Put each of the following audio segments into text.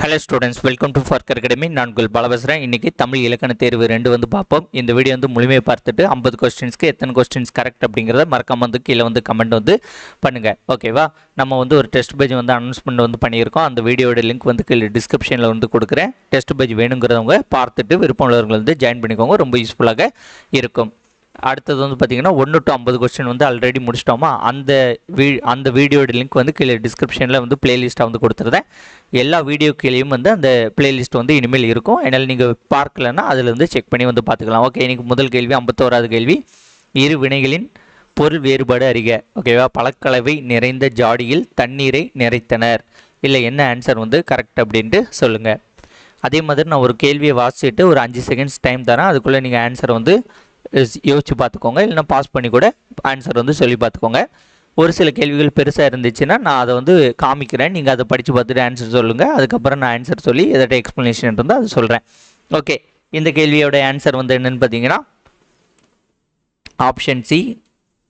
Hello students welcome to ஃபர்க்கர் academy நான் உங்கள் பால இன்றைக்கி தமிழ் இலக்கண தேர்வு ரெண்டு வந்து பார்ப்போம். இந்த வீடியோ வந்து முழுமையை பார்த்துட்டு ஐம்பது கொஸ்டின்ஸ்க்கு எத்தனை கொஸ்டின்ஸ் கரெக்ட் அப்படிங்கிறத மறக்காம வந்து கீழே வந்து கமெண்ட் வந்து பண்ணுங்கள் ஓகேவா நம்ம வந்து ஒரு டெஸ்ட் பேஜ் வந்து அனௌன்ஸ்மெண்ட் வந்து பண்ணியிருக்கோம். அந்த வீடியோட லிங்க் வந்து கீழே டிஸ்கிரிப்ஷனில் வந்து கொடுக்குறேன். டெஸ்ட் பேஜ் வேணுங்கிறவங்க பார்த்துட்டு விருப்பம் உள்ளவர்கள் வந்து ஜாயின் பண்ணிக்கோங்க. ரொம்ப யூஸ்ஃபுல்லாக இருக்கும். அடுத்தது வந்து பார்த்தீங்கன்னா ஒன்று டு ஐம்பது கொஸ்டின் வந்து ஆல்ரெடி முடிச்சிட்டோமா? அந்த வீ அந்த வீடியோட லிங்க் வந்து கீழே டிஸ்கிரிப்ஷனில் வந்து பிளேலிஸ்ட்டாக வந்து கொடுத்துருந்தேன் எல்லா வீடியோ கீழேயும் வந்து அந்த பிளேலிஸ்ட் வந்து இனிமேல் இருக்கும். என்னால் நீங்கள் பார்க்கலன்னா அதில் வந்து செக் பண்ணி வந்து பார்த்துக்கலாம் ஓகே இன்றைக்கி முதல் கேள்வி ஐம்பத்தோராது கேள்வி. இரு வினைகளின் பொருள் வேறுபாடு அறிக. ஓகேவா பழக்கலவை நிறைந்த ஜாடியில் தண்ணீரை நிறைத்தனர். இல்லை என்ன ஆன்சர் வந்து கரெக்ட் அப்படின்ட்டு சொல்லுங்கள் அதே மாதிரி நான் ஒரு கேள்வியை வாசிச்சுட்டு ஒரு அஞ்சு செகண்ட்ஸ் டைம் தரேன். அதுக்குள்ளே நீங்கள் ஆன்சர் வந்து யோசிச்சு பார்த்துக்கோங்க. இல்லைன்னா பாஸ் பண்ணி கூட ஆன்சர் வந்து சொல்லி பார்த்துக்கோங்க. ஒரு சில கேள்விகள் பெருசாக இருந்துச்சுன்னா நான் அதை வந்து காமிக்கிறேன். நீங்கள் அதை படித்து பார்த்துட்டு ஆன்சர் சொல்லுங்கள் அதுக்கப்புறம் நான் ஆன்சர் சொல்லி எதாட்ட எக்ஸ்ப்ளனேஷன் இருந்தால் அது சொல்கிறேன் ஓகே இந்த கேள்வியோட ஆன்சர் வந்து என்னன்னு பார்த்தீங்கன்னா ஆப்ஷன் சி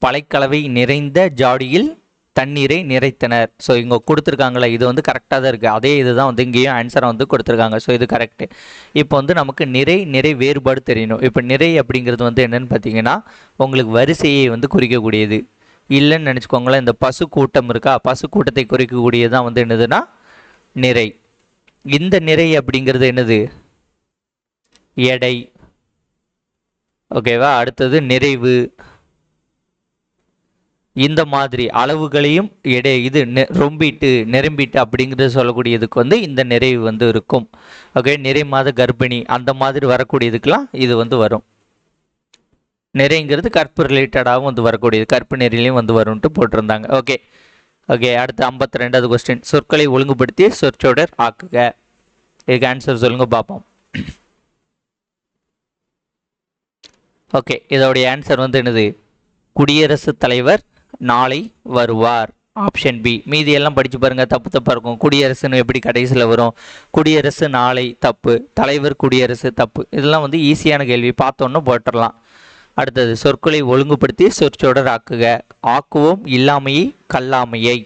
பழைக்கலவை நிறைந்த ஜாடியில் தண்ணீரை நிறைத்தனர். ஸோ இங்கே கொடுத்துருக்காங்களே இது வந்து கரெக்டாக தான் இருக்குது அதே இதுதான் வந்து இங்கேயும் ஆன்சரை வந்து கொடுத்துருக்காங்க. ஸோ இது கரெக்டு இப்போ வந்து நமக்கு நிறை நிறை வேறுபாடு தெரியணும். இப்போ நிறை அப்படிங்கிறது வந்து என்னன்னு பார்த்தீங்கன்னா உங்களுக்கு வரிசையை வந்து குறிக்கக்கூடியது. இல்லைன்னு நினச்சிக்கோங்களேன் இந்த பசு கூட்டம் இருக்கா? பசு கூட்டத்தை குறிக்கக்கூடியதான் வந்து என்னதுன்னா நிறை. இந்த நிறை அப்படிங்கிறது என்னது? எடை. ஓகேவா அடுத்தது நிறைவு. இந்த மாதிரி அளவுகளையும் எடை இது நெ- ரொம்பிட்டு நிரம்பிட்டு அப்படிங்கிறது சொல்லக்கூடியதுக்கு வந்து இந்த நிறைவு வந்து இருக்கும். ஓகே நிறை மாத கர்ப்பிணி அந்த மாதிரி வரக்கூடியதுக்கெலாம் இது வந்து வரும். நிறைங்கிறது கற்பு ரிலேட்டடாகவும் வந்து வரக்கூடியது. கற்பு நிறையிலையும் வந்து வரும்ன்ட்டு போட்டிருந்தாங்க. ஓகே ஓகே அடுத்து ஐம்பத்தி ரெண்டாவது கொஸ்டின் சொற்களை ஒழுங்குபடுத்தி சொற்சொடர் ஆக்குக. இதுக்கு ஆன்சர் சொல்லுங்க பார்ப்போம். ஓகே இதோடைய ஆன்சர் வந்து என்னது? குடியரசுத் தலைவர் நாளை வருவார். ஆப்ஷன் பி மீதி எல்லாம் படிச்சு பாருங்க. தப்பு தப்பா இருக்கும். குடியரசுன்னு எப்படி கடைசியில் வரும்? குடியரசு நாளை தப்பு. தலைவர் குடியரசு தப்பு. இதெல்லாம் வந்து ஈஸியான கேள்வி. பார்த்தோன்னு போட்டுடலாம். அடுத்தது சொற்களை ஒழுங்குபடுத்தி சொற்சொடர் ஆக்குக. ஆக்குவோம் இல்லாமையை கல்லாமையை.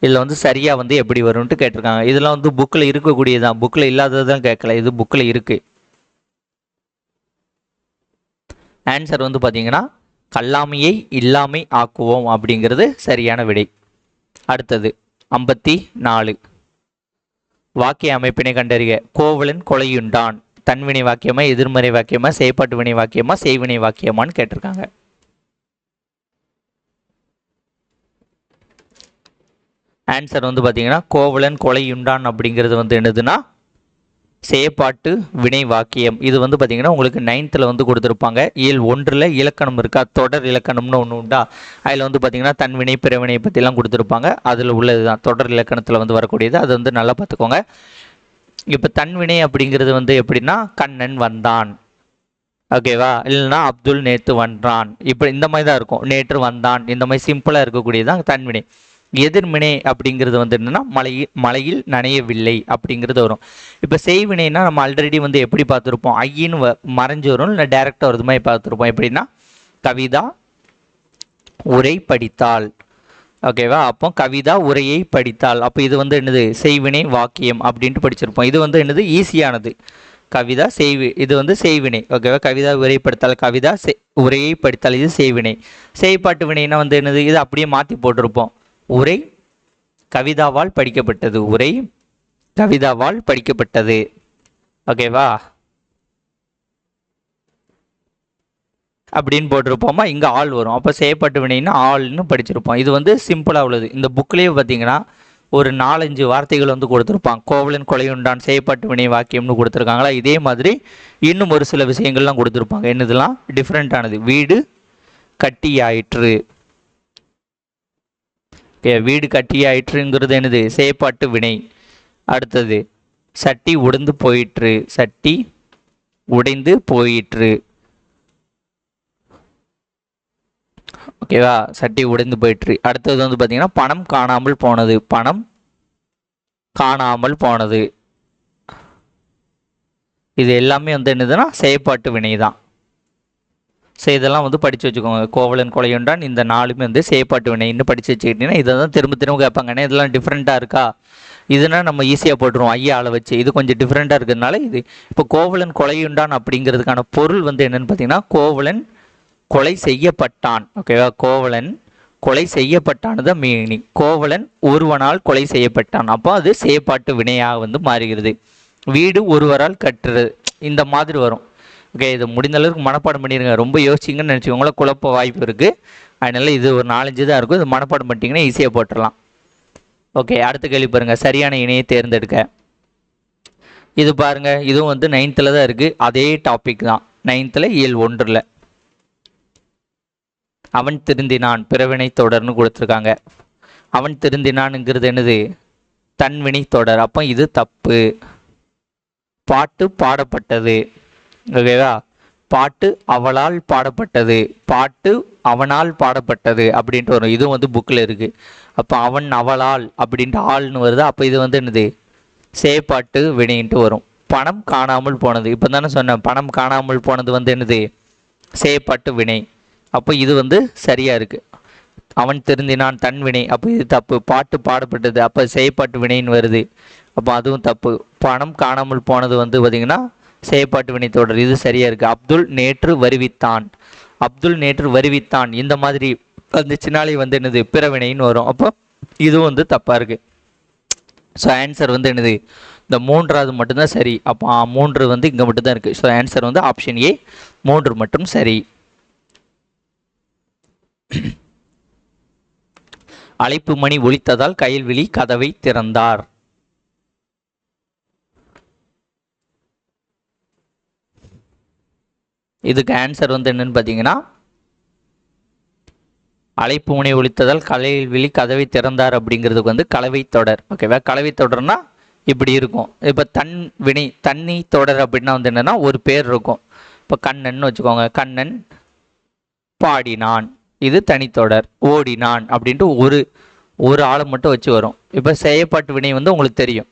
இதில் வந்து சரியாக வந்து எப்படி வரும்ன்ட்டு கேட்டிருக்காங்க. இதெல்லாம் வந்து புக்கில் இருக்கக்கூடியதான் புக்கில் இல்லாதது தான் கேட்கல. இது புக்கில் இருக்குது ஆன்சர் வந்து பார்த்தீங்கன்னா கல்லாமையை இல்லாமை ஆக்குவோம் அப்படிங்கிறது சரியான விடை. அடுத்தது ஐம்பத்தி நாலு. வாக்கிய அமைப்பினை கண்டறிக. கோவலன் கொலையுண்டான். தன்வினை வாக்கியமா எதிர்மறை வாக்கியமா செயற்பாட்டு வினை வாக்கியமா செய்வினை வாக்கியமான்னு கேட்டிருக்காங்க. ஆன்சர் வந்து பார்த்தீங்கன்னா கோவலன் கொலையுண்டான் அப்படிங்கிறது வந்து என்னதுன்னா செயப்பாட்டு வினை வாக்கியம் இது வந்து பார்த்தீங்கன்னா உங்களுக்கு நைன்த்தில் வந்து கொடுத்துருப்பாங்க. இயல் ஒன்றில் இலக்கணம் இருக்கா? தொடர் இலக்கணம்னு ஒன்று உண்டா? அதில் வந்து பார்த்தீங்கன்னா தன்வினை பிறவினை பற்றிலாம் கொடுத்துருப்பாங்க. அதில் உள்ளது தான் தொடர் இலக்கணத்தில் வந்து வரக்கூடியது. அது வந்து நல்லா பார்த்துக்கோங்க. இப்போ தன்வினை அப்படிங்கிறது வந்து எப்படின்னா கண்ணன் வந்தான். ஓகேவா இல்லைன்னா அப்துல் நேற்று வந்தான். இப்போ இந்த மாதிரி தான் இருக்கும். நேற்று வந்தான். இந்த மாதிரி சிம்பிளாக இருக்கக்கூடியது தான் தன்வினை எதிர்மினை அப்படிங்கிறது வந்து என்னன்னா மலையில் மலையில் நனையவில்லை அப்படிங்கிறது வரும். இப்போ செய்வினைனா நம்ம ஆல்ரெடி வந்து எப்படி பார்த்துருப்போம்? ஐயின்னு வ மறைஞ்சு வரும் இல்லை டேரெக்டாக வருது மாதிரி பார்த்துருப்போம். எப்படின்னா கவிதா உரை படித்தாள். ஓகேவா அப்போ கவிதா உரையை படித்தாள். அப்போ இது வந்து என்னது? செய்வினை வாக்கியம் அப்படின்ட்டு படிச்சிருப்போம். இது வந்து என்னது? ஈஸியானது. கவிதா செய்வி இது வந்து செய்வினை. ஓகேவா கவிதா உரை கவிதா செ- உரையை படித்தால் இது செய்வினை. செய்பாட்டு வினைனா வந்து என்னது? இது அப்படியே மாற்றி போட்டிருப்போம். உரை கவிதாவால் படிக்கப்பட்டது. உரை கவிதாவால் படிக்கப்பட்டது. ஓகேவா அப்படின்னு போட்டிருப்போமா? இங்கே ஆள் வரும். அப்போ செய்யப்பட்டு வினைன்னா ஆள்னு படிச்சிருப்போம். இது வந்து சிம்பிளாக உள்ளது. இந்த புக்லேயே பார்த்தீங்கன்னா ஒரு நாலஞ்சு வார்த்தைகள் வந்து கொடுத்துருப்பான் கோவலன் கொலையுண்டான் செய்யப்பட்டு வினை வாக்கியம்னு கொடுத்துருக்காங்களா? இதே மாதிரி இன்னும் ஒரு சில விஷயங்கள்லாம் கொடுத்துருப்பாங்க. என்னதுலாம்? டிஃப்ரெண்ட்டானது வீடு கட்டியாயிற்று. வீடு கட்டியாயிற்றுங்கிறது என்னது? செயப்பாட்டு வினை. அடுத்தது சட்டி உடைந்து போயிற்று. சட்டி உடைந்து போயிற்று. ஓகேவா சட்டி உடைந்து போயிற்று. அடுத்தது வந்து பார்த்தீங்கன்னா பணம் காணாமல் போனது. பணம் காணாமல் போனது. இது எல்லாமே வந்து என்னதுன்னா செயற்பாட்டு வினை தான் ஸோ இதெல்லாம் வந்து படித்து வச்சுக்கோங்க. கோவலன் கொலையுண்டான் இந்த நாலுமே வந்து செய்யப்பாட்டு வினைன்னு படித்து வச்சுக்கிட்டீங்கன்னா இதை தான் திரும்ப திரும்ப கேட்பாங்க. ஏன்னா இதெல்லாம் டிஃப்ரெண்ட்டாக இருக்கா? இதுனா நம்ம ஈஸியாக போட்டுருவோம். ஐயா ஆளை வச்சு. இது கொஞ்சம் டிஃப்ரெண்ட்டாக இருக்கிறதுனால இது இப்போ கோவலன் கொலையுண்டான் அப்படிங்கிறதுக்கான பொருள் வந்து என்னென்னு பார்த்தீங்கன்னா கோவலன் கொலை செய்யப்பட்டான். ஓகேவா கோவலன் கொலை செய்யப்பட்டானது மீனிங் கோவலன் ஒருவனால் கொலை செய்யப்பட்டான். அப்போ அது செயப்பாட்டு வினையாக வந்து மாறுகிறது. வீடு ஒருவரால் கட்டுறது இந்த மாதிரி வரும். ஓகே இது முடிந்த அளவுக்கு மனப்பாடம் பண்ணிடுங்க ரொம்ப யோசிச்சிங்கன்னு நினச்சிக்கோங்களா குழப்ப வாய்ப்பு இருக்குது அதனால் இது ஒரு நாலஞ்சு தான் இருக்கும். இது மனப்பாடம் பண்ணிட்டீங்கன்னா ஈஸியாக போட்டுடலாம். ஓகே அடுத்த கேள்வி பாருங்கள் சரியான இணையை தேர்ந்தெடுக்க. இது பாருங்கள் இதுவும் வந்து நைன்த்தில் தான் இருக்குது அதே டாபிக் தான். நைன்த்தில் இயல் ஒன்றில். அவன் திருந்தினான். பிறவினை தொடர்னு கொடுத்துருக்காங்க. அவன் திருந்தினான்ங்கிறது என்னது? தன்வினை தொடர். அப்போ இது தப்பு. பாட்டு பாடப்பட்டது. ஓகேவா? பாட்டு அவளால் பாடப்பட்டது. பாட்டு அவனால் பாடப்பட்டது அப்படின்ட்டு வரும். இதுவும் வந்து புக்கில் இருக்குது அப்போ அவன் அவளால் அப்படின்ட்டு ஆள்னு வருது? அப்போ இது வந்து என்னது? சேப்பாட்டு வினைன்ட்டு வரும். பணம் காணாமல் போனது. இப்போ தானே சொன்னேன். பணம் காணாமல் போனது வந்து என்னது? சேப்பாட்டு வினை. அப்போ இது வந்து சரியாக இருக்குது அவன் திருந்தினான் தன் வினை. அப்போ இது தப்பு. பாட்டு பாடப்பட்டது. அப்போ செயப்பாட்டு வினைன்னு வருது. அப்போ அதுவும் தப்பு. பணம் காணாமல் போனது வந்து பார்த்திங்கன்னா செயற்பாட்டு வினைத்தொடர் தொடர். இது சரியாக இருக்குது அப்துல் நேற்று வருவித்தான். அப்துல் நேற்று வருவித்தான். இந்த மாதிரி அந்த வந்து என்னது? பிறவினைன்னு வரும். அப்போ இதுவும் வந்து தப்பாக இருக்குது ஸோ ஆன்சர் வந்து என்னது? இந்த மூன்றாவது மட்டும்தான் சரி. அப்போ மூன்று வந்து இங்கே மட்டும்தான் இருக்குது ஸோ ஆன்சர் வந்து ஆப்ஷன் ஏ மூன்று மட்டும் சரி. அழைப்பு மணி ஒலித்ததால் கயல்விழி கதவை திறந்தார். இதுக்கு ஆன்சர் வந்து என்னன்னு பார்த்தீங்கன்னா அழைப்பு முனை ஒழித்ததால் கலையில் விழி கதவை திறந்தார் அப்படிங்கிறதுக்கு வந்து கலவை தொடர். ஓகேவா கலவை தொடர்னா இப்படி இருக்கும். இப்போ தன் வினை தண்ணி தொடர் அப்படின்னா வந்து என்னென்னா ஒரு பேர் இருக்கும். இப்போ கண்ணன் வச்சுக்கோங்க. கண்ணன் பாடினான். இது தனித்தொடர் ஓடினான் அப்படின்ட்டு ஒரு ஒரு ஆளை மட்டும் வச்சு வரும். இப்போ செயற்பாட்டு வினை வந்து உங்களுக்கு தெரியும்.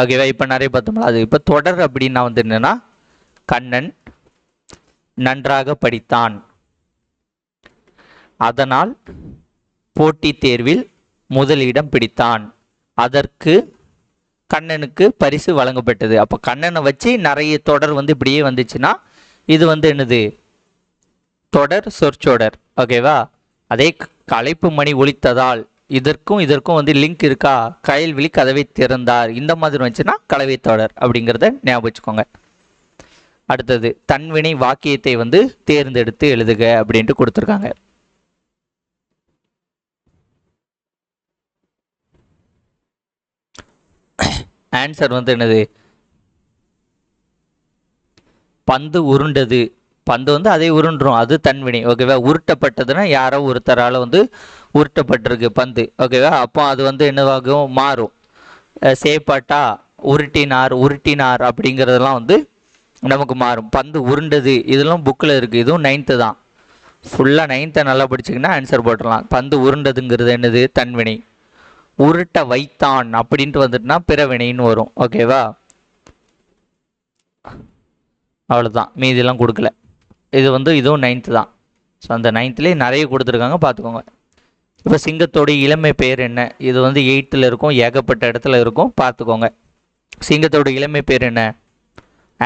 ஓகேவா இப்போ நிறைய பார்த்தோம்ல அது இப்போ தொடர் அப்படின்னா வந்து என்னென்னா கண்ணன் நன்றாக படித்தான். அதனால் போட்டித் தேர்வில் முதலிடம் பிடித்தான். அதற்கு கண்ணனுக்கு பரிசு வழங்கப்பட்டது. அப்போ கண்ணனை வச்சு நிறைய தொடர் வந்து இப்படியே வந்துச்சுன்னா இது வந்து என்னது? தொடர் சொற்சொடர். ஓகேவா அதே க- களைப்பு மணி ஒழித்ததால் இதற்கும் இதற்கும் வந்து லிங்க் இருக்கா? கயல்விழி கதவை திறந்தார். இந்த மாதிரி வந்துச்சுன்னா கலவை தொடர் அப்படிங்கிறத ஞாபகம் வச்சுக்கோங்க. அடுத்தது தன்வினை வாக்கியத்தை வந்து தேர்ந்தெடுத்து எழுதுக அப்படின்ட்டு கொடுத்துருக்காங்க. ஆன்சர் வந்து என்னது? பந்து உருண்டது. பந்து வந்து அதே உருண்டுரும் அது தன்வினை ஓகேவா உருட்டப்பட்டதுன்னா யாரோ ஒருத்தரால் வந்து உருட்டப்பட்டிருக்கு பந்து. ஓகேவா அப்போ அது வந்து என்னவாகும்? மாறும். சேப்பாட்டா உருட்டினார் உருட்டினார் அப்படிங்கிறதெல்லாம் வந்து நமக்கு மாறும். பந்து உருண்டது இதெல்லாம் புக்கில் இருக்குது இதுவும் நைன்த்து தான். ஃபுல்லாக நைன்த்தை நல்லா படிச்சிங்கன்னா ஆன்சர் போட்டுடலாம். பந்து உருண்டதுங்கிறது என்னது? தன்வினை. உருட்ட வைத்தான் அப்படின்ட்டு வந்துட்டுனா பிறவினைன்னு வரும். ஓகேவா அவ்வளோதான் மீதியெல்லாம் கொடுக்கல. இது வந்து இதுவும் நைன்த்து தான். ஸோ அந்த நைன்த்துலேயே நிறைய கொடுத்துருக்காங்க. பார்த்துக்கோங்க. இப்போ சிங்கத்தோடைய இளமை பேர் என்ன? இது வந்து எயித்தில் இருக்கும். ஏகப்பட்ட இடத்துல இருக்கும். பார்த்துக்கோங்க. சிங்கத்தோட இளமை பேர் என்ன?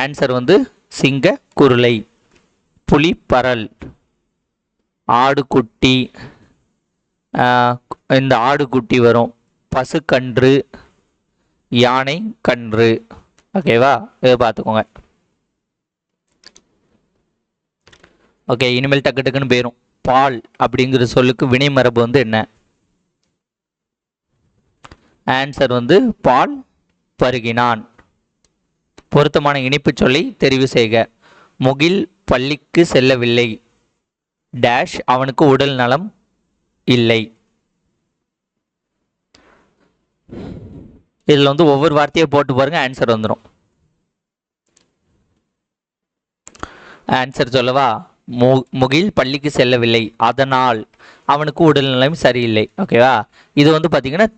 ஆன்சர் வந்து சிங்க குருளை. புலிப்பரல் ஆடுக்குட்டி இந்த ஆடுக்குட்டி வரும். பசுக்கன்று. யானை கன்று. ஓகேவா இதை பார்த்துக்கோங்க ஓகே இனிமேல் டக்கு டக்குன்னு போயிடும் பால் அப்படிங்கிற சொல்லுக்கு வினைமரபு வந்து என்ன? ஆன்சர் வந்து பால் பருகினான். பொருத்தமான இனிப்பு சொல்லை தெரிவு செய்க. முகில் பள்ளிக்கு செல்லவில்லை. டேஷ் அவனுக்கு உடல் நலம் இல்லை. இதில் வந்து ஒவ்வொரு வார்த்தையை போட்டு பாருங்க ஆன்சர் வந்துடும் ஆன்சர் சொல்லவா? முகில் பள்ளிக்கு செல்லவில்லை. அதனால் அவனுக்கு உடல்நலம் சரியில்லை. ஓகேவா இது வந்து பார்த்தீங்கன்னா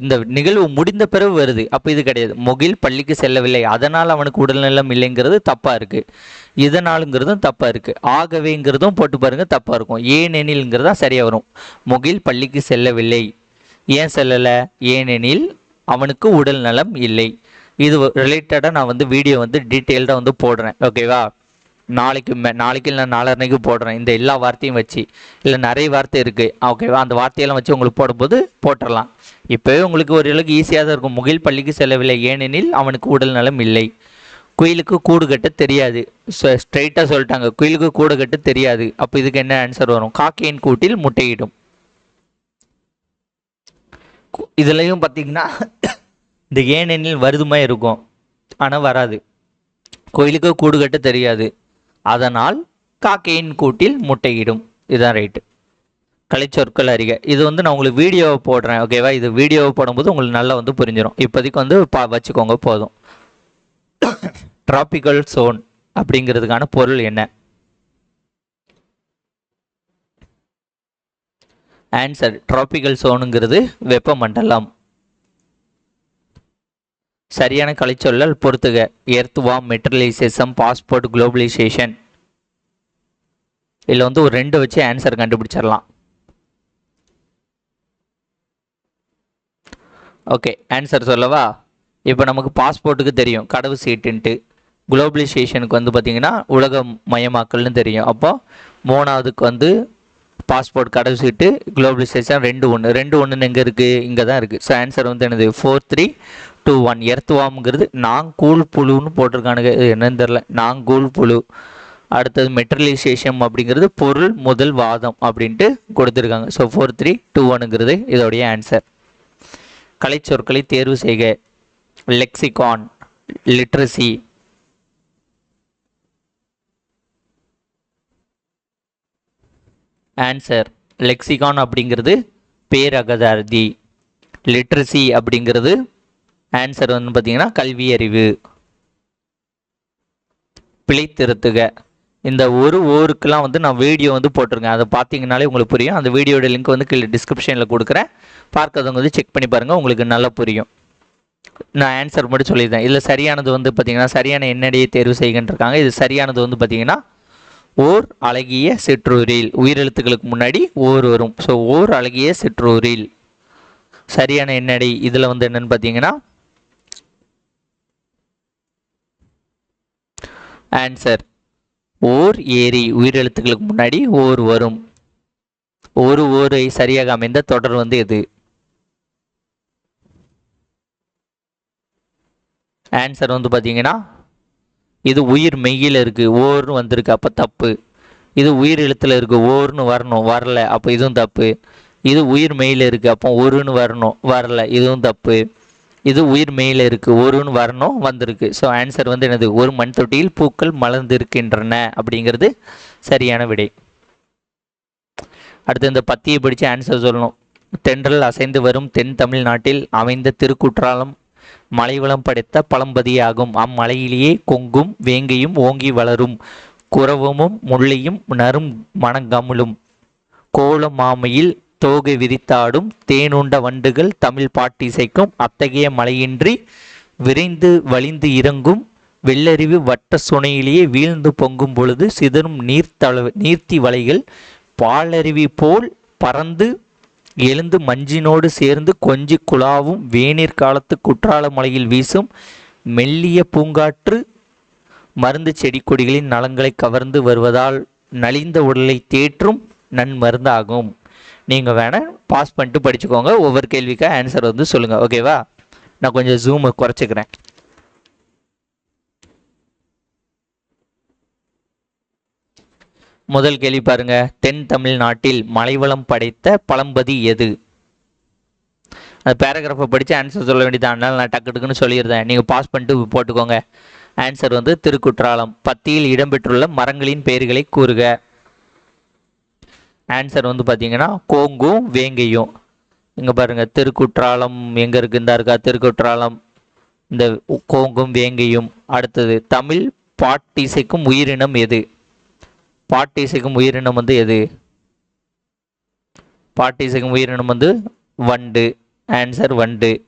இந்த நிகழ்வு முடிந்த பிறகு வருது. அப்போ இது கிடையாது. முகில் பள்ளிக்கு செல்லவில்லை. அதனால் அவனுக்கு உடல்நலம் இல்லைங்கிறது தப்பாக இருக்குது இதனாலுங்கிறதும் தப்பாக இருக்குது ஆகவேங்கிறதும் போட்டு பாருங்கள் தப்பாக இருக்கும். ஏனெனில்ங்கிறது தான் சரியாக வரும். முகில் பள்ளிக்கு செல்லவில்லை. ஏன் செல்லலை? ஏனெனில் அவனுக்கு உடல் நலம் இல்லை. இது ரிலேட்டடாக நான் வந்து வீடியோ வந்து டீட்டெயில்டாக வந்து போடுறேன். ஓகேவா நாளைக்கு மே நாளைக்கு இல்லை நாளன்னைக்கு போடுறேன். இந்த எல்லா வார்த்தையும் வச்சு இல்லை நிறைய வார்த்தை இருக்குது ஓகேவா அந்த வார்த்தையெல்லாம் வச்சு உங்களுக்கு போடும்போது போட்டுடலாம் இப்போவே உங்களுக்கு ஒரு அளவுக்கு ஈஸியாக தான் இருக்கும். முகில் பள்ளிக்கு செல்லவில்லை. ஏனெனில் அவனுக்கு உடல் நலம் இல்லை. குயிலுக்கு கூடு கட்ட தெரியாது. ஸ்ட்ரைட்டாக சொல்லிட்டாங்க. குயிலுக்கு கூடு கட்ட தெரியாது. அப்போ இதுக்கு என்ன ஆன்சர் வரும்? காக்கையின் கூட்டில் முட்டையிடும். இதுலையும் பார்த்தீங்கன்னா இந்த ஏனெனில் வருதுமா இருக்கும். ஆனால் வராது. கோயிலுக்கு கூடு கட்ட தெரியாது. அதனால் காக்கையின் கூட்டில் முட்டையிடும். இதுதான் ரைட்டு கலைச்சொற்கள் அறிக. இது வந்து நான் உங்களுக்கு வீடியோவை போடுறேன் ஓகேவா இது வீடியோவை போடும்போது உங்களுக்கு நல்லா வந்து புரிஞ்சிடும் இப்போதைக்கு வந்து பா வச்சுக்கோங்க போதும். டிராபிக்கல் சோன் அப்படிங்கிறதுக்கான பொருள் என்ன? ஆன்சர் டிராபிக்கல் சோனுங்கிறது வெப்பமண்டலம். சரியான கலைச்சொல்லல் பொறுத்துக. எர்த்வாம் மெட்ரலைசேஷன் பாஸ்போர்ட் குளோபலைசேஷன் இதில் வந்து ஒரு ரெண்டு வச்சு ஆன்சர் கண்டுபிடிச்சிடலாம். ஓகே ஆன்சர் சொல்லவா? இப்போ நமக்கு பாஸ்போர்ட்டுக்கு தெரியும். கடவு சீட்டுன்ட்டு. குளோபலைசேஷனுக்கு வந்து பார்த்திங்கன்னா உலக மயமாக்கல்னு தெரியும். அப்போ மூணாவதுக்கு வந்து பாஸ்போர்ட் கடவு சீட்டு குளோபலைசேஷன் ரெண்டு ஒன்று ரெண்டு ஒன்றுன்னு எங்கே இருக்குது இங்கே தான் இருக்குது ஸோ ஆன்சர் வந்து என்னது? ஃபோர் த்ரீ டூ ஒன் எர்த்துவாம்ங்கிறது நாங்கூழ் புழுன்னு போட்டிருக்கானுங்க. இது என்னன்னு தெரில நாங்கூழ் புழு. அடுத்தது மெட்டரலைசேஷன் அப்படிங்கிறது பொருள் முதல் வாதம் அப்படின்ட்டு கொடுத்துருக்காங்க. ஸோ ஃபோர் த்ரீ டூ ஒனுங்கிறது இதோடைய ஆன்சர் கலைச்சொற்களை தேர்வு செய்க. லெக்சிகான் லிட்ரஸி ஆன்சர் லெக்சிகான் அப்படிங்கிறது பேரகதார்த்தி லிட்ரஸி அப்படிங்கிறது ஆன்சர் வந்து பார்த்தீங்கன்னா கல்வி அறிவு. பிழைத்திருத்துக இந்த ஒரு ஓருக்கெல்லாம் வந்து நான் வீடியோ வந்து போட்டிருக்கேன். அதை பார்த்தீங்கனாலே உங்களுக்கு புரியும். அந்த வீடியோட லிங்க் வந்து கீழே டிஸ்கிரிப்ஷனில் கொடுக்குறேன். பார்க்காதவங்க வந்து செக் பண்ணி பாருங்கள் உங்களுக்கு நல்லா புரியும். நான் ஆன்சர் மட்டும் சொல்லியிருந்தேன் இதில் சரியானது வந்து பார்த்தீங்கன்னா சரியான எண்ணடியை தேர்வு செய்கின்றிருக்காங்க. இது சரியானது வந்து பார்த்தீங்கன்னா ஓர் அழகிய சிற்றூரில். உயிரெழுத்துக்களுக்கு முன்னாடி ஓர் வரும். ஸோ ஓர் அழகிய சிற்றூரில். சரியான எண்ணடை. இதில் வந்து என்னன்னு பார்த்தீங்கன்னா ஆன்சர் ஓர் ஏரி. உயிரெழுத்துக்களுக்கு முன்னாடி ஓர் வரும். ஒரு ஓரை சரியாக அமைந்த தொடர் வந்து எது? ஆன்சர் வந்து பார்த்தீங்கன்னா இது உயிர் மெய்யில் இருக்குது ஓர்னு வந்திருக்கு அப்போ தப்பு. இது உயிர் எழுத்தில் இருக்குது ஓர்னு வரணும் வரல அப்போ இதுவும் தப்பு. இது உயிர் மெய்யில் இருக்குது அப்போ ஒருன்னு வரணும் வரல இதுவும் தப்பு. இது உயிர் மெயில் இருக்குது ஒருன்னு வரணும் வந்திருக்கு. ஸோ ஆன்சர் வந்து என்னது? ஒரு மண் தொட்டியில் பூக்கள் மலர்ந்திருக்கின்றன அப்படிங்கிறது சரியான விடை. அடுத்து இந்த பத்தியை பிடிச்சி ஆன்சர் சொல்லணும். தென்றல் அசைந்து வரும் தென் தமிழ்நாட்டில் அமைந்த திருக்குற்றாலம் மலைவளம் படைத்த பழம்பதியாகும். அம்மலையிலேயே கொங்கும் வேங்கையும் ஓங்கி வளரும். குரவமும் முள்ளையும் நரும் மணங்கமுளும் கோல மாமையில் தோகை விரித்தாடும் தேனுண்ட வண்டுகள் தமிழ் பாட்டிசைக்கும். அத்தகைய மலையின்றி விரைந்து வழிந்து இறங்கும். வெள்ளறிவு வட்ட சுனையிலேயே வீழ்ந்து பொங்கும் பொழுது சிதறும் நீர்த்தள நீர்த்தி வலைகள் பாலருவி போல் பறந்து எழுந்து மஞ்சினோடு சேர்ந்து கொஞ்சி குழாவும் வேநீர் காலத்து குற்றால மலையில் வீசும் மெல்லிய பூங்காற்று மருந்து செடி கொடிகளின் நலங்களை கவர்ந்து வருவதால் நலிந்த உடலை தேற்றும் நன்மருந்தாகும். நீங்கள் வேணால் பாஸ் பண்ணிட்டு படிச்சுக்கோங்க. ஒவ்வொரு கேள்விக்காக ஆன்சர் வந்து சொல்லுங்கள் ஓகேவா நான் கொஞ்சம் ஜூமை குறைச்சிக்கிறேன். முதல் கேள்வி பாருங்க. தென் தமிழ்நாட்டில் மலைவளம் படைத்த பழம்பதி எது? அந்த பேராகிராஃபை படித்து ஆன்சர் சொல்ல வேண்டியது அதனால் நான் டக்கு டக்குன்னு சொல்லியிருந்தேன் நீங்கள் பாஸ் பண்ணிட்டு போட்டுக்கோங்க. ஆன்சர் வந்து திருக்குற்றாலம். பத்தியில் இடம்பெற்றுள்ள மரங்களின் பெயர்களை கூறுக. ஆன்சர் வந்து பார்த்தீங்கன்னா கோங்கும் வேங்கையும் இங்கே பாருங்கள் திருக்குற்றாலம் எங்கே இருக்கு? இந்த இருக்கா? திருக்குற்றாலம். இந்த கோங்கும் வேங்கையும். அடுத்தது தமிழ் பாட்டிசைக்கும் உயிரினம் எது? பாட்டு உயிரினம் வந்து எது? பாட்டு உயிரினம் வந்து வண்டு. ஆன்சர் வண்டு.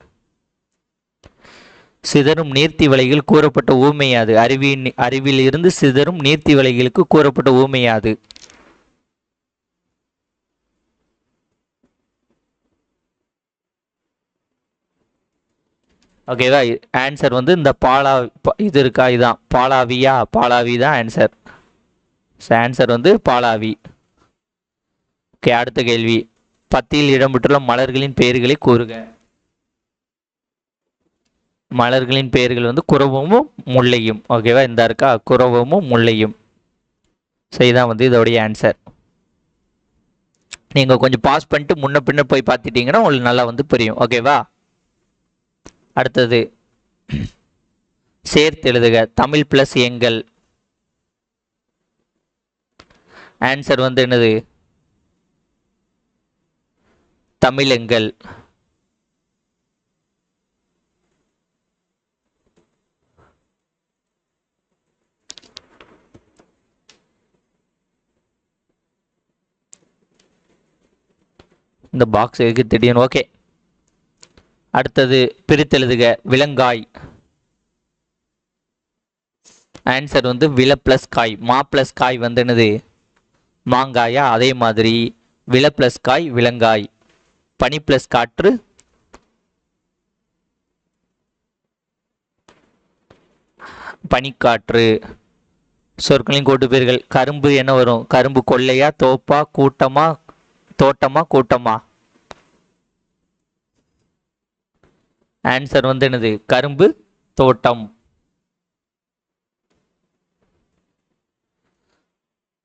சிதறும் நீர்த்தி வலைகள் கூறப்பட்ட ஊமையாது அறிவின் அறிவில் இருந்து சிதறும் நீர்த்தி வலைகளுக்கு கூறப்பட்ட ஊமையாது ஓகேவா ஆன்சர் வந்து இந்த பாலா ப- இது இருக்கா இதுதான் பாலாவியா? பாலாவி தான் ஆன்சர் ஆன்சர் வந்து பாலாவி. ஓகே அடுத்த கேள்வி. பத்தியில் இடம்பெற்றுள்ள மலர்களின் பெயர்களை கூறுக. மலர்களின் பெயர்கள் வந்து குரவமும் முல்லையும். ஓகேவா இந்த இருக்கா? குரவமும் முல்லையும். ஸோ இதான் வந்து இதோடைய ஆன்சர் நீங்கள் கொஞ்சம் பாஸ் பண்ணிட்டு முன்ன பின்ன போய் பார்த்துட்டீங்கன்னா உங்களுக்கு நல்லா வந்து புரியும். ஓகேவா அடுத்தது. சேர்த்து எழுதுக. தமிழ் ப்ளஸ் எங்கள் ஆன்சர் வந்து என்னது? தமிழெங்கள் இந்த பாக்ஸ் எதுக்கு திடீர்னு? ஓகே அடுத்தது பிரித்தெழுதுக விலங்காய். ஆன்சர் வந்து வில ப்ளஸ் காய் மா ப்ளஸ் காய் வந்து என்னது? மாங்காயா அதே மாதிரி வில ப்ளஸ் காய் விலங்காய். பனி ப்ளஸ் காற்று. பனிக்காற்று. சொற்களின் கூட்டு பேர்கள் கரும்பு என்ன வரும்? கரும்பு கொள்ளையா தோப்பா கூட்டமா தோட்டமா கூட்டமா? ஆன்சர் வந்து என்னது? கரும்பு தோட்டம்.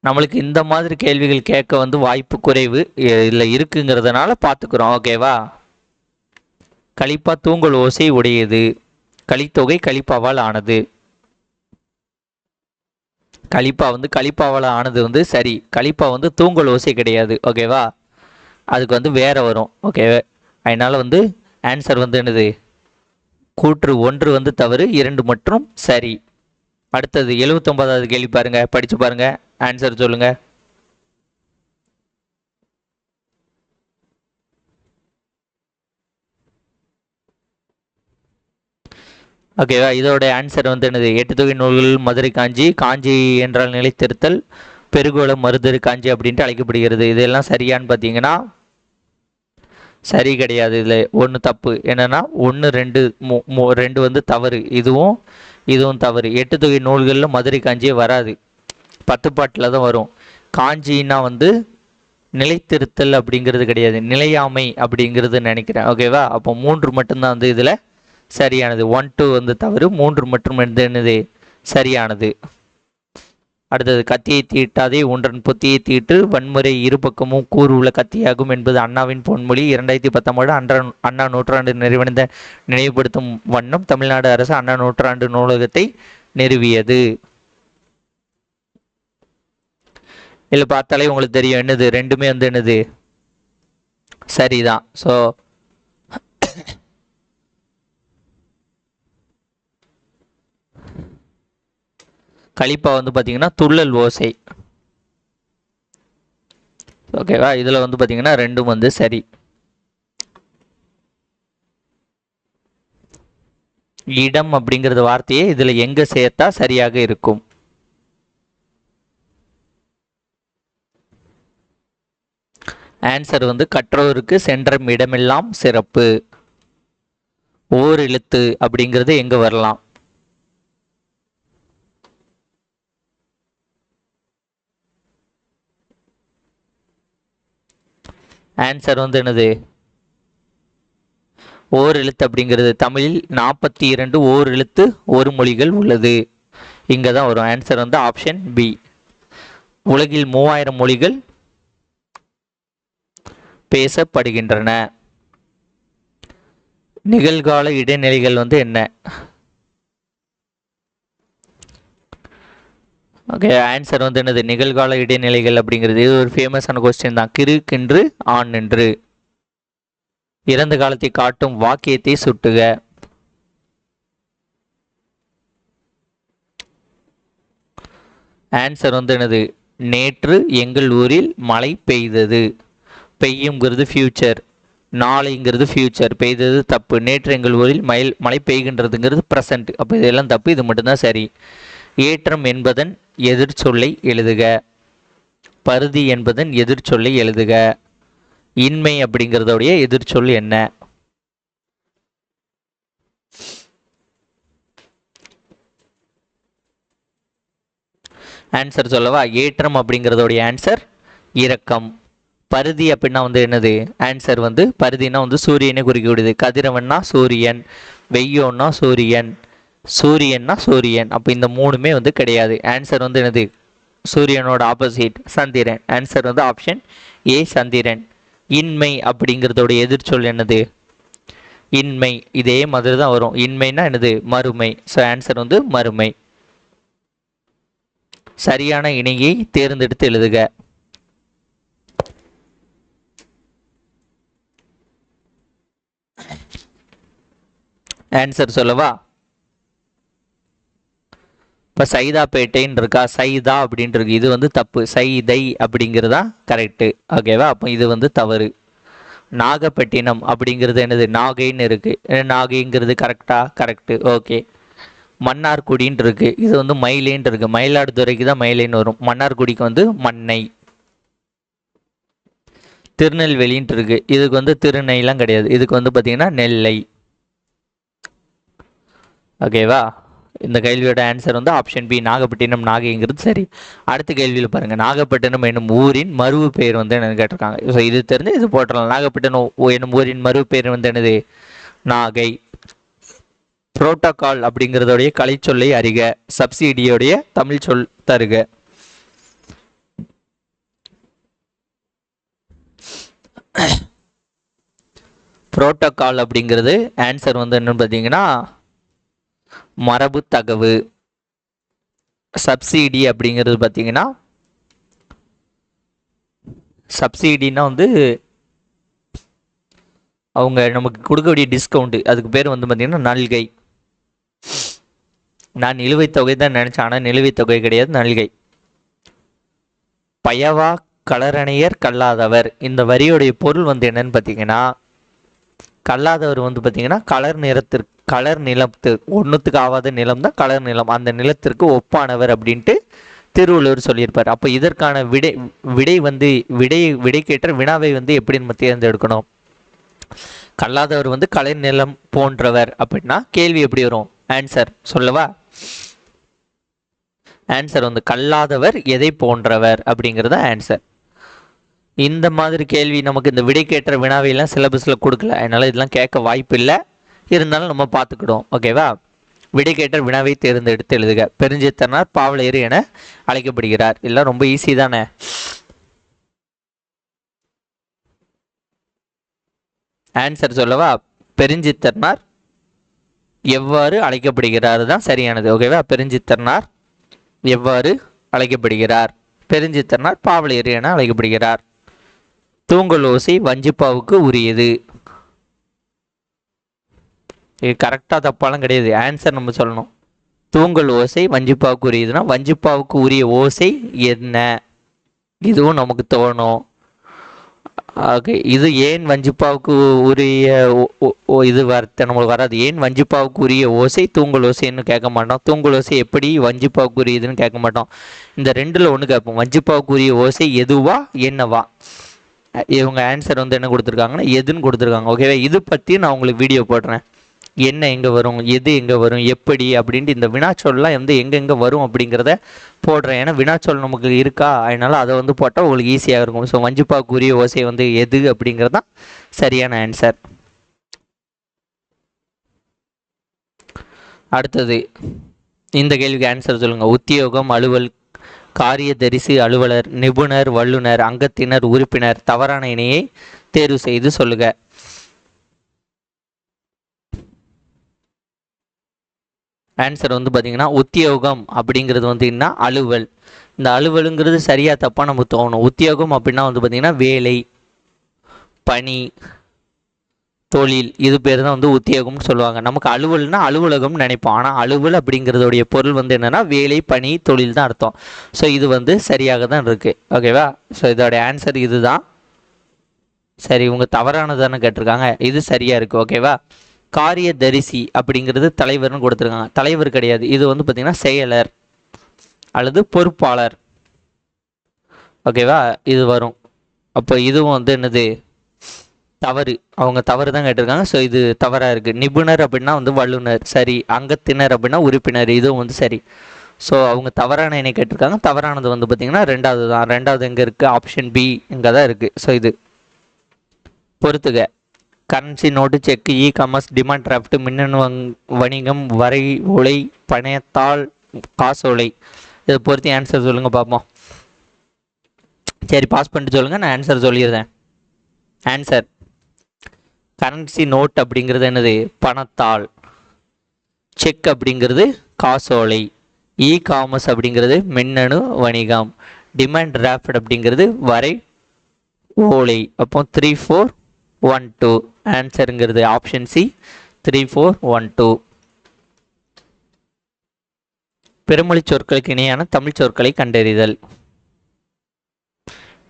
நம்மளுக்கு இந்த மாதிரி கேள்விகள் கேட்க வந்து வாய்ப்பு குறைவு இல்லை இருக்குங்கிறதுனால பார்த்துக்குறோம் ஓகேவா? கழிப்பா தூங்கல் ஓசை உடையது கழித்தொகை கழிப்பாவால் ஆனது. கழிப்பா வந்து கழிப்பாவால் ஆனது வந்து சரி கழிப்பா வந்து தூங்கல் ஓசை கிடையாது ஓகேவா? அதுக்கு வந்து வேற வரும் ஓகேவா அதனால வந்து ஆன்சர் வந்து என்னது? கூற்று ஒன்று வந்து தவறு இரண்டு மற்றும் சரி. அடுத்தது எழுபத்தொன்பதாவது கேள்வி பாருங்க படிச்சு பாருங்க ஆன்சர் சொல்லுங்க. ஓகேவா இதோட ஆன்சர் வந்து என்னது? எட்டு தொகை நூல்கள் மதுரை காஞ்சி காஞ்சி என்றால் நிலைத்திருத்தல் பெருகோளம் மருதரு காஞ்சி அப்படின்ட்டு அழைக்கப்படுகிறது. இதெல்லாம் சரியான்னு பார்த்தீங்கன்னா சரி கிடையாது. இதில் ஒன்று தப்பு. என்னென்னா ஒன்று ரெண்டு மூ ரெண்டு வந்து தவறு. இதுவும் இதுவும் தவறு. எட்டு தொகை நூல்களில் மதுரை காஞ்சியே வராது. பத்து பாட்டில் தான் வரும். காஞ்சின்னா வந்து நிலைத்திருத்தல் அப்படிங்கிறது கிடையாது. நிலையாமை அப்படிங்கிறது நினைக்கிறேன். ஓகேவா அப்போ மூன்று மட்டும்தான் வந்து இதில் சரியானது. ஒன் டூ வந்து தவறு. மூன்று மட்டும் என்னது? சரியானது. அடுத்தது கத்தியை தீட்டாதே ஒன்றன் புத்தியை தீட்டு வன்முறை இரு பக்கமும் கூறு உள்ள கத்தியாகும் என்பது அண்ணாவின் பொன்மொழி. இரண்டாயிரத்தி பத்தொன்பது அன்றா அண்ணா நூற்றாண்டு நிறைவடைந்த நினைவுபடுத்தும் வண்ணம் தமிழ்நாடு அரசு அண்ணா நூற்றாண்டு நூலகத்தை நிறுவியது. இதில் பார்த்தாலே உங்களுக்கு தெரியும் என்னது? ரெண்டுமே வந்து என்னது? சரிதான். ஸோ கலிப்பா வந்து பார்த்தீங்கன்னா துள்ளல் ஓசை. ஓகேவா இதில் வந்து பார்த்தீங்கன்னா ரெண்டும் வந்து சரி. இடம் அப்படிங்கிறது வார்த்தையை இதில் எங்கே சேர்த்தா சரியாக இருக்கும்? ஆன்சர் வந்து கற்றோருக்கு சென்ற இடமெல்லாம் சிறப்பு. ஓர் எழுத்து அப்படிங்கிறது எங்கே வரலாம்? ஆன்சர் வந்து என்னது? ஓர் எழுத்து அப்படிங்கிறது. தமிழில் நாற்பத்தி இரண்டு ஓர் எழுத்து ஒரு மொழிகள் உள்ளது. இங்கே தான் வரும். ஆன்சர் வந்து ஆப்ஷன் பி உலகில் மூவாயிரம் மொழிகள் பேசப்படுகின்றன. நிகழ்கால இடைநிலைகள் வந்து என்ன? ஓகே ஆன்சர் வந்து என்னது? நிகழ்கால இடைநிலைகள் அப்படிங்கிறது இது ஒரு ஃபேமஸான கொஸ்டின் தான். கிறு கின்று ஆண் நின்று. இறந்த காலத்தை காட்டும் வாக்கியத்தை சுட்டுக. ஆன்சர் வந்து என்னது? நேற்று எங்கள் ஊரில் மழை பெய்தது. பெய்யுங்கிறது ஃபியூச்சர் நாளைங்கிறது ஃபியூச்சர் பெய்தது தப்பு. நேற்று எங்கள் ஊரில் மயில் மழை பெய்கின்றதுங்கிறது ப்ரெசண்ட் அப்போ இதெல்லாம் தப்பு இது மட்டும்தான் சரி. ஏற்றம் என்பதன் எதிர்ச்சொல்லை எழுதுக. பருதி என்பதன் எதிர்ச்சொல்லை எழுதுக. இன்மை அப்படிங்கிறதோடைய எதிர்ச்சொல் என்ன? ஆன்சர் சொல்லவா? ஏற்றம் அப்படிங்கிறதோடைய ஆன்சர் இரக்கம். பருதி அப்படின்னா வந்து என்னது? ஆன்சர் வந்து பருதினா வந்து சூரியனை குறிக்க விடுது கதிரவன்னா சூரியன் வெய்யோன்னா சூரியன். சூரியன்னா சூரியன். அப்போ இந்த மூணுமே வந்து கிடையாது. ஆன்சர் வந்து என்னது? சூரியனோட ஆப்போசிட் சந்திரன். ஆன்சர் வந்து ஆப்ஷன் ஏ சந்திரன். இன்மை அப்படிங்கிறதோட எதிர்ச்சொல் என்னது? இன்மை. இதே மாதிரி தான் வரும். இன்மைனா என்னது? மறுமை. ஸோ ஆன்சர் வந்து மறுமை. சரியான இணையை தேர்ந்தெடுத்து எழுதுக. ஆன்சர் சொல்லவா? இப்போ சைதாப்பேட்டைன்னு இருக்கா சைதா அப்படின்ட்டு இருக்கு. இது வந்து தப்பு. சைதை அப்படிங்கிறதா கரெக்டு ஓகேவா அப்போ இது வந்து தவறு. நாகப்பட்டினம் அப்படிங்கிறது என்னது? நாகைன்னு இருக்குது நாகைங்கிறது கரெக்டா கரெக்டு ஓகே மன்னார்குடின்னு இருக்கு. இது வந்து மயிலேன்னு இருக்கு. மயிலாடுதுறைக்கு தான் மயிலேன்னு வரும். மன்னார்குடிக்கு வந்து மண்ணை. திருநெல்வேலின்ட்டு இருக்கு. இதுக்கு வந்து திருநெய்லாம் கிடையாது. இதுக்கு வந்து பார்த்தீங்கன்னா நெல்லை. ஓகேவா இந்த கேள்வியோட ஆன்சர் வந்து ஆப்ஷன் பி நாகப்பட்டினம் நாகைங்கிறது சரி. அடுத்த கேள்வியில் பாருங்கள் நாகப்பட்டினம் என்னும் ஊரின் மறுவு பெயர் வந்து என்னன்னு கேட்டிருக்காங்க. ஸோ இது தெரிஞ்சு இது போட்டுடலாம். நாகப்பட்டினம் என்னும் ஊரின் மறுவு பெயர் வந்து என்னது? நாகை. புரோட்டோகால் அப்படிங்கிறதோடைய கலைச்சொல்லை அறிக. சப்சிடியோடைய தமிழ் சொல் தருக. புரோட்டோகால் அப்படிங்கிறது ஆன்சர் வந்து என்னன்னு பார்த்தீங்கன்னா மரபு தகவு சப்சிடி அப்படிங்கிறது பார்த்தீங்கன்னா சப்சிடினா வந்து அவங்க நமக்கு கொடுக்கக்கூடிய டிஸ்கவுண்ட் அதுக்கு பேர் வந்து பார்த்தீங்கன்னா நல்கை. நான் நிலுவைத் தொகை தான் நினச்சேன் ஆனால் நிலுவைத் தொகை கிடையாது நல்கை. பயவா கலரணையர் கல்லாதவர். இந்த வரியுடைய பொருள் வந்து என்னன்னு பார்த்தீங்கன்னா கல்லாதவர் வந்து பார்த்தீங்கன்னா கலர் நிறத்திற்கு கலர் நிலத்து ஒன்றுத்துக்கு ஆகாத நிலம் தான் கலர் நிலம். அந்த நிலத்திற்கு ஒப்பானவர் அப்படின்ட்டு திருவள்ளுவர் சொல்லியிருப்பார். அப்போ இதற்கான விடை விடை வந்து விடை விடைக்கேற்ற வினாவை வந்து எப்படி நம்ம தேர்ந்தெடுக்கணும்? கல்லாதவர் வந்து கலர் நிலம் போன்றவர் அப்படின்னா கேள்வி எப்படி வரும்? ஆன்சர் சொல்லவா? ஆன்சர் வந்து கல்லாதவர் எதை போன்றவர் அப்படிங்கிறது ஆன்சர் இந்த மாதிரி கேள்வி நமக்கு இந்த விடை விடைக்கேற்ற வினாவையெல்லாம் சிலபஸில் கொடுக்கல. அதனால் இதெல்லாம் கேட்க வாய்ப்பு இல்லை இருந்தாலும் நம்ம பார்த்துக்கிடுவோம். ஓகேவா விடை விடைக்கேற்ற வினாவை தேர்ந்தெடுத்து எழுதுக. பெருஞ்சித்தனார் பாவலையர் என அழைக்கப்படுகிறார். எல்லாம் ரொம்ப ஈஸி தானே? ஆன்சர் சொல்லவா? பெருஞ்சித்தனார் எவ்வாறு அழைக்கப்படுகிறார்? தான் சரியானது. ஓகேவா பெருஞ்சித்தனார் எவ்வாறு அழைக்கப்படுகிறார்? பெருஞ்சித்தனார் பாவலையர் என அழைக்கப்படுகிறார். தூங்கல் ஓசை வஞ்சிப்பாவுக்கு உரியது. இது கரெக்டாக தப்பாலாம் கிடையாது. ஆன்சர் நம்ம சொல்லணும். தூங்கல் ஓசை வஞ்சிப்பாவுக்கு உரியதுன்னா வஞ்சிப்பாவுக்கு உரிய ஓசை என்ன? இதுவும் நமக்கு தோணும். ஓகே இது ஏன் வஞ்சிப்பாவுக்கு உரிய ஓ- ஓ- இது வர்த்த நம்மளுக்கு வராது. ஏன் வஞ்சிப்பாவுக்கு உரிய ஓசை தூங்கல் ஓசைன்னு கேட்க மாட்டோம். தூங்கல் ஓசை எப்படி வஞ்சிப்பாவுக்கு உரியதுன்னு கேட்க மாட்டோம். இந்த ரெண்டில் ஒன்று கேட்போம். வஞ்சிப்பாவுக்கு உரிய ஓசை எதுவா என்னவா? இவங்க ஆன்சர் வந்து என்ன கொடுத்துருக்காங்கன்னா எதுன்னு கொடுத்துருக்காங்க. ஓகேவா இது பற்றி நான் உங்களுக்கு வீடியோ போடுறேன். என்ன எங்கே வரும்? எது எங்கே வரும்? எப்படி? அப்படின்ட்டு இந்த வினாச்சொல்லாம் வந்து எங்கெங்கே வரும் அப்படிங்கிறத போடுறேன். ஏன்னா வினாச்சொல் நமக்கு இருக்கா? அதனால் அதை வந்து போட்டால் உங்களுக்கு ஈஸியாக இருக்கும். ஸோ வஞ்சிப்பாக்குரிய ஓசை வந்து எது அப்படிங்கிறது தான் சரியான ஆன்சர் அடுத்தது இந்த கேள்விக்கு ஆன்சர் சொல்லுங்கள் உத்தியோகம் அலுவல் காரியதரிசி அலுவலர் நிபுணர் வல்லுனர் அங்கத்தினர் உறுப்பினர் தவறான இணையை தேர்வு செய்து சொல்லுக. ஆன்சர் வந்து பார்த்தீங்கன்னா உத்தியோகம் அப்படிங்கிறது வந்து என்ன? அலுவல். இந்த அலுவலுங்கிறது சரியா தப்பாக நம்ம தோணும். உத்தியோகம் அப்படின்னா வந்து பார்த்தீங்கன்னா வேலை பணி தொழில் இது பேர் தான் வந்து உத்தியோகம்னு சொல்லுவாங்க. நமக்கு அலுவல்னா அலுவலகம்னு நினைப்போம். ஆனால் அலுவல் அப்படிங்கிறதோடைய பொருள் வந்து என்னென்னா வேலை பணி தொழில் தான் அர்த்தம். ஸோ இது வந்து சரியாக தான் இருக்குது ஓகேவா ஸோ இதோட ஆன்சர் இது தான் சரி இவங்க தவறானதானே கேட்டிருக்காங்க. இது சரியாக இருக்குது ஓகேவா காரிய தரிசி அப்படிங்கிறது தலைவர்னு கொடுத்துருக்காங்க. தலைவர் கிடையாது. இது வந்து பார்த்திங்கன்னா செயலர் அல்லது பொறுப்பாளர். ஓகேவா இது வரும். அப்போ இதுவும் வந்து என்னது? தவறு. அவங்க தவறு தான் கேட்டிருக்காங்க. ஸோ இது தவறாக இருக்குது நிபுணர் அப்படின்னா வந்து வல்லுனர் சரி. அங்கத்தினர் அப்படின்னா உறுப்பினர். இதுவும் வந்து சரி. ஸோ அவங்க தவறான என்ன கேட்டிருக்காங்க. தவறானது வந்து பார்த்திங்கன்னா ரெண்டாவது தான் ரெண்டாவது எங்கே இருக்குது ஆப்ஷன் பி இங்கே தான் இருக்குது ஸோ இது பொறுத்துக. Currency note cheque e commerce demand draft மின்னணு வணிகம் வரை உலை பணயத்தாள் காசோலை. இதை பொறுத்து ஆன்சர் சொல்லுங்கள் பார்ப்போம் சரி பாஸ் பண்ணிட்டு சொல்லுங்கள் நான் ஆன்சர் சொல்லிடுறேன். ஆன்சர் கரன்சி நோட் அப்படிங்கிறது என்னது? பணத்தாள். செக் அப்படிங்கிறது காசோலை. இ காமர்ஸ் அப்படிங்கிறது மின்னணு வணிகம். டிமாண்ட் டிராஃப்ட் அப்படிங்கிறது வரை ஓலை. அப்போ three four one two ஆன்சருங்கிறது option C three four one two பெருமொழி சொற்களுக்கு இணையான தமிழ் சொற்களை கண்டறிதல்.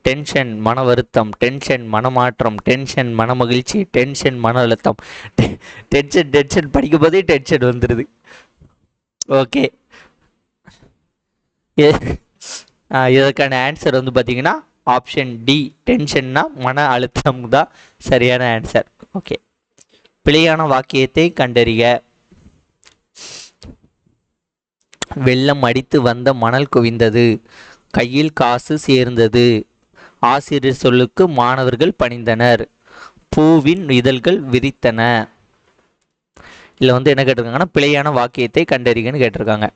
டென்ஷன் மன வருத்தம் டென்ஷன் மனமாற்றம் டென்ஷன் மனமகிழ்ச்சி டென்ஷன் மன அழுத்தம். டென்ஷன் டென்ஷன் படிக்கும் போதே டென்ஷன் வந்துடுது ஓகே. இதற்கான ஆன்சர் வந்து பார்த்தீங்கன்னா ஆப்ஷன் டி டென்ஷன்னா மன அழுத்தம் தான் சரியான ஆன்சர் ஓகே. பிழையான வாக்கியத்தை கண்டறிக. வெள்ளம் அடித்து வந்த மணல் குவிந்தது. கையில் காசு சேர்ந்தது. ஆசிரியர் சொல்லுக்கு மாணவர்கள் பணிந்தனர். பூவின் இதழ்கள் விரித்தன. இதில் வந்து என்ன கேட்டிருக்காங்கன்னா பிழையான வாக்கியத்தை கண்டறிகன்னு கேட்டிருக்காங்க.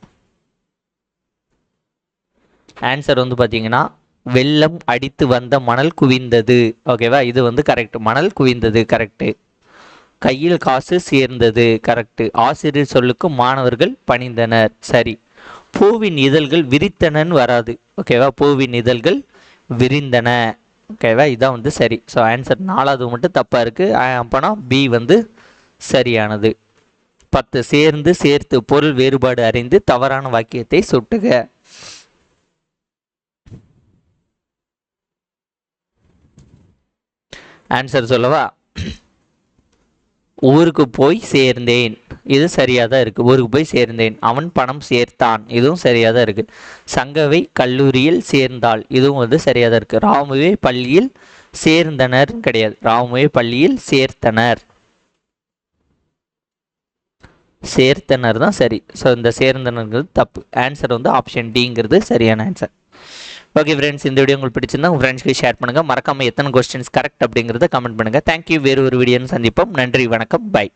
ஆன்சர் வந்து பார்த்தீங்கன்னா வெள்ளம் அடித்து வந்த மணல் குவிந்தது. ஓகேவா இது வந்து கரெக்ட் மணல் குவிந்தது கரெக்டு கையில் காசு சேர்ந்தது கரெக்டு ஆசிரியர் சொல்லுக்கு மாணவர்கள் பணிந்தனர். சரி. பூவின் இதழ்கள் விரித்தனன்னு வராது. ஓகேவா பூவின் இதழ்கள் விரிந்தன. ஓகேவா? இதான் வந்து சரி. ஸோ ஆன்சர் நாலாவது மட்டும் தப்பாக இருக்குது அப்போனா பி வந்து சரியானது. பத்து சேர்ந்து சேர்த்து பொருள் வேறுபாடு அறிந்து தவறான வாக்கியத்தை சுட்டுக. ஆன்சர் சொல்லவா? ஊருக்கு போய் சேர்ந்தேன். இது சரியாக தான் இருக்குது ஊருக்கு போய் சேர்ந்தேன். அவன் பணம் சேர்த்தான். இதுவும் சரியாக தான் இருக்குது சங்கவை கல்லூரியில் சேர்ந்தாள். இதுவும் வந்து சரியாக தான் இருக்குது ராமுவே பள்ளியில் சேர்ந்தனர் கிடையாது. ராமுவே பள்ளியில் சேர்த்தனர். சேர்த்தனர் தான் சரி. ஸோ இந்த சேர்ந்தனர்ங்கிறது தப்பு. ஆன்சர் வந்து ஆப்ஷன் டிங்கிறது சரியான ஆன்சர் ஓகே ஃப்ரெண்ட்ஸ் இந்த வீடியோ உங்களுக்கு பிடிச்சிருந்தா உங்கள் ஃப்ரெண்ட்ஸ்க்கு ஷேர் பண்ணுங்கள் மறக்காமல் எத்தனை கொஸ்டின்ஸ் கரெக்ட் அப்படிங்கிறத கமெண்ட் பண்ணுங்கள் தேங்க்யூ வேறு ஒரு வீடியோன்னு சந்திப்போம். நன்றி வணக்கம். பை